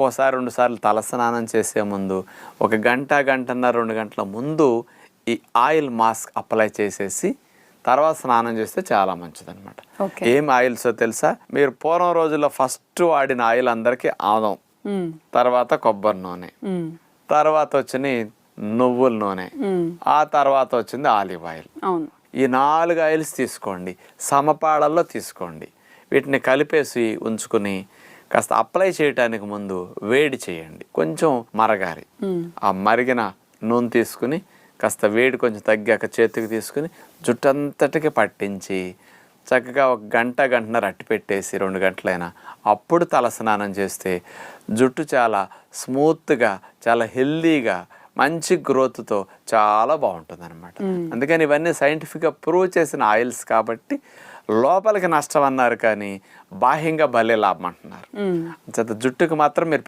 ఒకసారి రెండు సార్లు తలస్నానం చేసే ముందు ఒక గంట గంటన్నర రెండు గంటల ముందు ఈ ఆయిల్ మాస్క్ అప్లై చేసేసి తర్వాత స్నానం చేస్తే చాలా మంచిదన్నమాట ఏం ఆయిల్స్ తెలుసా మీరు పూర్వం రోజుల్లో ఫస్ట్ వాడిన ఆయిల్ అందరికీ ఆదం. తర్వాత కొబ్బరి నూనె. తర్వాత వచ్చిన నువ్వుల నూనె. ఆ తర్వాత వచ్చింది ఆలివ్ ఆయిల్ ఈ నాలుగు ఆయిల్స్ తీసుకోండి సమపాళల్లో తీసుకోండి వీటిని కలిపేసి ఉంచుకుని కాస్త అప్లై చేయడానికి ముందు వేడి చేయండి. కొంచెం మరగాలి. ఆ మరిగిన నూనె తీసుకుని కాస్త వేడి కొంచెం తగ్గాక చేతికి తీసుకుని జుట్టంతటికి పట్టించి చక్కగా ఒక గంట గంటన్నర అట్టి పెట్టేసి రెండు గంటలైనా అప్పుడు తల స్నానం చేస్తే జుట్టు చాలా స్మూత్గా చాలా హెల్దీగా మంచి గ్రోత్తో చాలా బాగుంటుంది అనమాట అందుకని ఇవన్నీ సైంటిఫిక్గా ప్రూవ్ చేసిన ఆయిల్స్ కాబట్టి లోపలికి నష్టం అన్నారు కానీ బాహ్యంగా భలే లాభం అంటున్నారు. జుట్టుకు మాత్రం మీరు